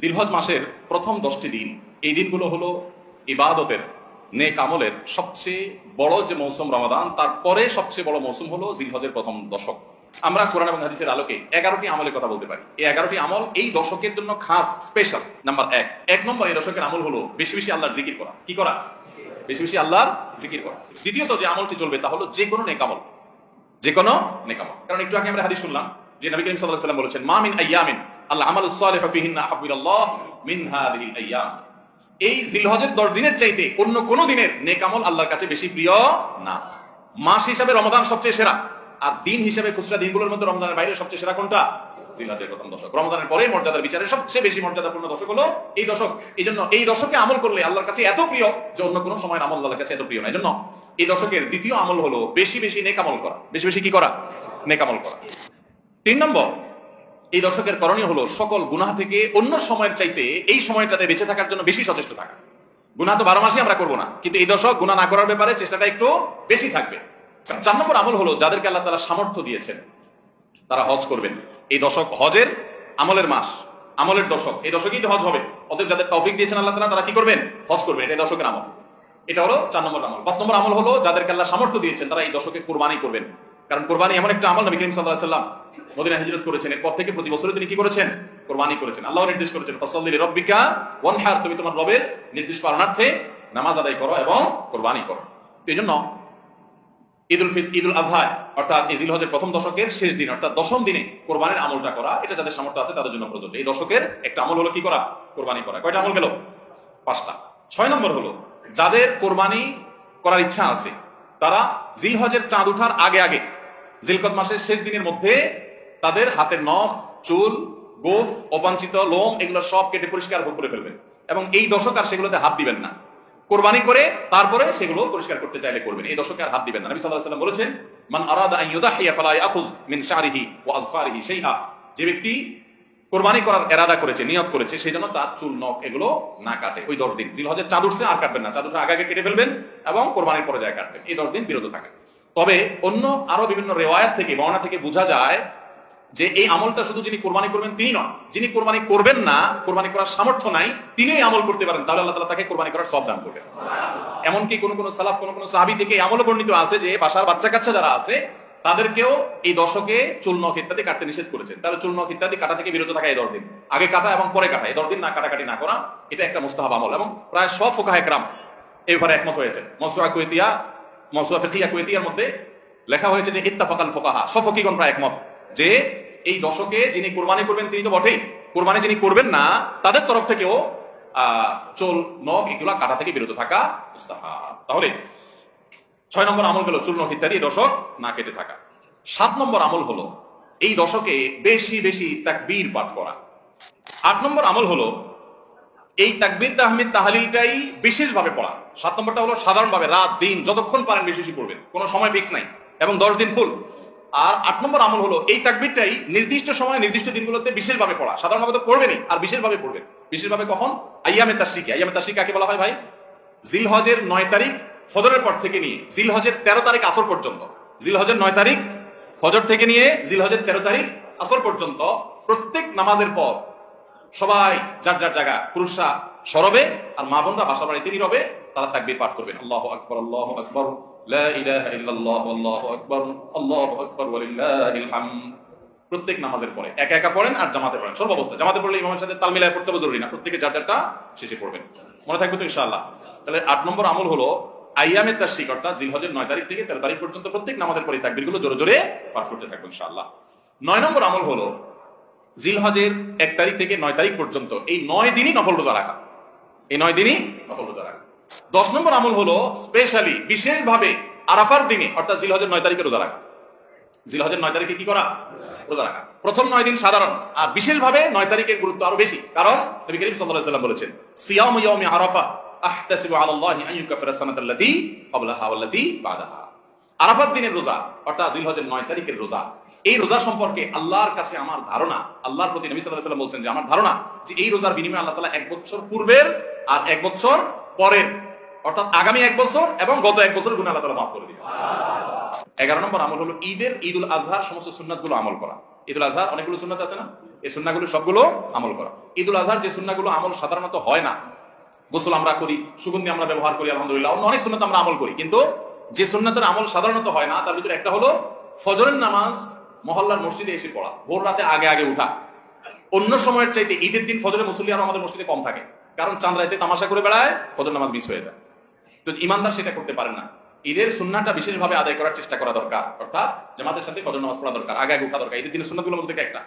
জিলহজ মাসের প্রথম দশটি দিন, এই দিনগুলো হলো ইবাদতের, নেক আমলের সবচেয়ে বড় যে মৌসুম রমাদান তারপরে সবচেয়ে বড় মৌসুম হলো জিলহজের প্রথম দশক। আমরা কোরআন এবং হাদিসের আলোকে এগারোটি আমলের কথা বলতে পারি। এই এগারোটি আমল এই দশকের জন্য খাস স্পেশাল নাম্বার এক। এক নম্বর এই দশকের আমল হলো বেশি বেশি আল্লাহর জিকির করা। কি করা? বেশি বেশি আল্লাহর জিকির করা। দ্বিতীয়ত যে আমলটি চলবে তা হলো যে কোনো নেক আমল। যে কোনো নেকামল কারণ একটু আগে আমরা হাদিস শুনলাম, যে নবী করিম সাল্লাল্লাহু আলাইহি ওয়াসাল্লাম বলেছেন, মা মিন আইয়ামিন আল্লাহ এই জিলহজের 10 দিনের চাইতে অন্য কোন দিনের আল্লাহর কাছে বেশি প্রিয় না। মাস হিসাবে রমাদান সবচেয়ে সেরা। আর দিন হিসাবে খুচরা দিনগুলোর মধ্যে রমজানের বাইরে সবচেয়ে সেরা কোনটা? পরে মর্যাদার বিচারে সবচেয়ে বেশি দশক হলো এই দশক। এই জন্য এই দশকে আমল করলে আল্লাহর কাছে এত প্রিয় যে অন্য কোনো সময় আমল আল্লাহর কাছে এত প্রিয় জন্য এই দশকের দ্বিতীয় আমল হলো বেশি বেশি নেকামল করা। বেশি বেশি কি করা? নেকামল করা। তিন নম্বর এই দশকের করণীয় হলো সকল গুনাহ থেকে অন্য সময়ের চাইতে এই সময়টাতে বেঁচে থাকার জন্য বেশি সচেষ্ট থাকা। গুনাহ তো বারো মাসই আমরা করব না, কিন্তু এই দশক গুনাহ না করার ব্যাপারে চেষ্টাটা একটু বেশি থাকবে। চার নম্বর আমল হলো যাদেরকে আল্লাহ তারা সামর্থ্য দিয়েছেন, তারা হজ করবেন। এই দশক হজের আমলের মাস, আমলের দশক এই দশকেই তো হজ হবে। অতএব যাদের তৌফিক দিয়েছেন আল্লাহ তারা তারা কি করবেন? হজ করবেন এটা দশকের আমল। এটা হলো চার নম্বর আমল। পাঁচ নম্বর আমল হলো যাদেরকে আল্লাহ সামর্থ্য দিয়েছেন, তারা এই দশকে কোরবানি করবেন। কারণ কোরবানি এমন একটা আমল নবী করিম আলাইহি সাল্লাম মদিনা হিজরত করেছেন। এরপর থেকে প্রতি বছরে তিনি কি করেছেন? কোরবানি করেছেন। আল্লাহ নির্দেশ করেছেন, ফাসাল্লি লিরাব্বিকা ওয়ানহার তুমি তোমার রবের নির্দেশ পালনার্থে নামাজ আদায় করো এবং কোরবানি করো। এই জন্য ঈদুল ফিত, ঈদুল আজহা, অর্থাৎ এই জিলহজের প্রথম দশকের শেষ দিন, অর্থাৎ দশম দিনে কোরবানির আমলটা করা, এটা যাদের সামর্থ্য আছে তাদের জন্য প্রযোজ্য। এই দশকের একটা আমল হলো কি করা? কোরবানি করা। কয়টা আমল গেল? পাঁচটা। ছয় নম্বর হলো, যাদের কোরবানি করার ইচ্ছা আছে, তারা জিলহজের চাঁদ উঠার আগে আগে জিলকত মাসের শেষ দিনের মধ্যে তাদের হাতের নখ, চুল, গোফ, অবাঞ্ছিত লোম এগুলো সব কেটে পরিষ্কার করে ফেলবেন। এবং এই দশক আর সেগুলোতে হাত দিবেন না। কোরবানি করে তারপরে সেগুলো পরিষ্কার করতে চাইলে করবেন। এই দশকে আর হাত দিবেন না। নবী সাল্লাল্লাহু আলাইহি বলেছেন, মান আরাদা আন মিন ওয়া আযফারিহি যে ব্যক্তি কোরবানি করার এরাদা করেছে, নিয়ত করেছে, সেই জন্য তার চুল, নখ এগুলো না কাটে। ওই দশ দিন। জিলহজের চাঁদ উঠছে, আর কাটবেন না। চাঁদ আগে কেটে ফেলবেন এবং কোরবানির পরে যায় কাটবেন। এই দশ দিন বিরত থাকে তবে অন্য আরও বিভিন্ন রেওয়ায়াত থেকে, বর্ণনা থেকে বোঝা যায় যে এই আমলটা শুধু যিনি কোরবানি করবেন তিনি নন, যিনি কোরবানি করবেন না, কোরবানি করার সামর্থ্য নাই তিনি আমল করতে পারেন, তাহলে আল্লাহ তাআলা তাকে কোরবানি করার সব দান করবেন। এমনকি কোন কোন সালাফ, কোন কোন সাহাবী থেকে এই আমল বর্ণিত আছে যে বাসার বাচ্চা কাচ্চা যারা আছে, তাদেরকেও এই দশকে চুল ইত্যাদি কাটতে নিষেধ করেছেন। তাহলে চুল ইত্যাদি কাটা থেকে বিরত থাকা এই দশ দিন। আগে কাটা এবং পরে কাটা, এই দশ দিন না কাটাকাটি না করা, এটা একটা মুস্তাহাব আমল। এবং প্রায় সব ফোকাহ একরাম এই ব্যাপারে একমত হয়েছে মসুয়া কুয়েতিয়া, মসুয়া ফিকিয়া কুয়েতিয়ার মধ্যে লেখা হয়েছে যে ইত্তাফাকাল ফোকাহা সব ফকিগণ প্রায় একমত। যে এই দশকে যিনি কোরবানি করবেন তিনি তো বটেই। কোরবানি যিনি করবেন না, তাদের তরফ থেকেও চুল, নখ এগুলা কাটা থেকে বিরত থাকা তাহলে, ছয় নম্বর আমল গেল চূর্ণ ইত্যাদি দশক না কেটে থাকা। সাত নম্বর আমল হলো এই দশকে বেশি বেশি তাকবীর পাঠ করা। আট নম্বর আমল হলো এই তাকবীর, তাহমিদ, তাহালিলটাই বিশেষভাবে পড়া। সাত নম্বরটা হলো সাধারণভাবে রাত, দিন, যতক্ষণ পারেন বেশি বেশি পড়বেন। কোনো সময় ফিক্স নাই। এবং দশ দিন ফুল আর আট নম্বর আমল হলো, এই তাকবিরটাই নির্দিষ্ট সময়, নির্দিষ্ট দিনগুলোতে বিশেষভাবে পড়া। সাধারণভাবে তো পড়বেনই, আর বিশেষভাবে পড়বেন। বিশেষভাবে কখন? আইয়ামে তাশরিকি। আইয়ামে তাশরিক কাকে বলা হয় ভাই? জিলহজের নয় তারিখ ফজরের পর থেকে নিয়ে, জিলহজের তেরো তারিখ আসর পর্যন্ত। জিলহজের নয় তারিখ ফজর থেকে নিয়ে, জিলহজের তেরো তারিখ আসর পর্যন্ত প্রত্যেক নামাজের পর সবাই যার যার জায়গা, পুরুষরা সরবে আর মা বোনরা বাসা বাড়িতে নীরবে তারা তাকবীর পাঠ করবেন। আল্লাহ আকবর আল্লাহ আকবর। লা ইলাহা ইল্লাল্লাহ, আল্লাহু আকবার আল্লাহু আকবার, ওয়ালিল্লাহিল হামদ। প্রত্যেক নামাজের পরে একা একা পড়েন আর জামাতে পড়েন। সর্বাবস্থা জামাতে পড়লে ইমামের সাথে তাল মিলায় পড়তে জরুরি না, প্রত্যেকে যার যারটা শেষে পড়বেন। মনে থাকবে তো ইনশাআল্লাহ। তাহলে আট নম্বর আমল হলো আইয়ামের তাশরিক, অর্থাৎ জিলহজের নয় তারিখ থেকে তেরো তারিখ পর্যন্ত প্রত্যেক নামাজের পরে তাকবীরগুলো জোরে জোরে পাঠ করতে থাকব ইনশাআল্লাহ। নয় নম্বর আমল হলো জিলহজের এক তারিখ থেকে নয় তারিখ পর্যন্ত এই নয় দিনই নফল রোজা রাখা। এই নয় দিনই নফল রোজা রাখা। দশ নম্বর আমল হলো স্পেশালি বিশেষভাবে আরাফার দিনে, অর্থাৎ জিলহজের নয় তারিখে রোজা রাখা। জিলহজের নয় তারিখে কি করা? রোজা রাখা। প্রথম নয় দিন সাধারণ। আর বিশেষভাবে নয় তারিখের গুরুত্ব আরও বেশি। কারণ নবী করিম সাল্লাল্লাহু আলাইহি বলেছেন, সিয়াম ইয়াউমি আরাফা আহতাসিবু আন ক্বাবলাহা বাদাহা। দিনের রোজা, অর্থাৎ জিলহজের নয় তারিখের রোজা, এই রোজা সম্পর্কে আল্লাহর কাছে আমার ধারণা, আল্লাহর প্রতি নবী সাল্লাল্লাহু আলাইহি বলছেন যে আমার ধারণা যে এই রোজার বিনিময়ে আল্লাহ তাআলা এক বছর পূর্বের আর এক বছর পরের, অর্থাৎ আগামী এক বছর এবং গত এক বছর গুণ আল্লাহ তাআলা মাফ করে দিবেন। এগারো নম্বর আমল হলো ঈদের ঈদুল আজহার সমস্ত সুন্নাতগুলো আমল করা। ঈদুল আজহার অনেকগুলো সুন্নাত আছে না? এই সুন্নাগুলো সবগুলো আমল করা। ঈদুল আজহার যে সুন্নাগুলো আমল সাধারণত হয় না, গোসল আমরা করি, সুগন্ধি আমরা ব্যবহার করি, আলহামদুলিল্লাহ, অন্য অনেক সুন্নাত আমরা আমল করি। কিন্তু যে সুন্নাতের আমল সাধারণত হয় না, তার ভিতরে একটা হলো ফজরের নামাজ মহল্লার মসজিদে এসে পড়া, ভোর রাতে আগে আগে উঠা। অন্য সময়ের চাইতে ঈদের দিন ফজরের মুসল্লি আমাদের মসজিদে কম থাকে। কারণ চাঁদ রাইতে তামাশা করে বেড়ায়, ফজর নামাজ মিস হয়ে যায়। তো ইমানদার সেটা করতে পারে না। ঈদের সুন্নাটা বিশেষভাবে আদায় করার চেষ্টা করা দরকার। অর্থাৎ জামাতের সাথে ফজর নামাজ পড়া দরকার আগে উঠা দরকার। ঈদের দিনের সুন্নাগুলোর মধ্যে একটা।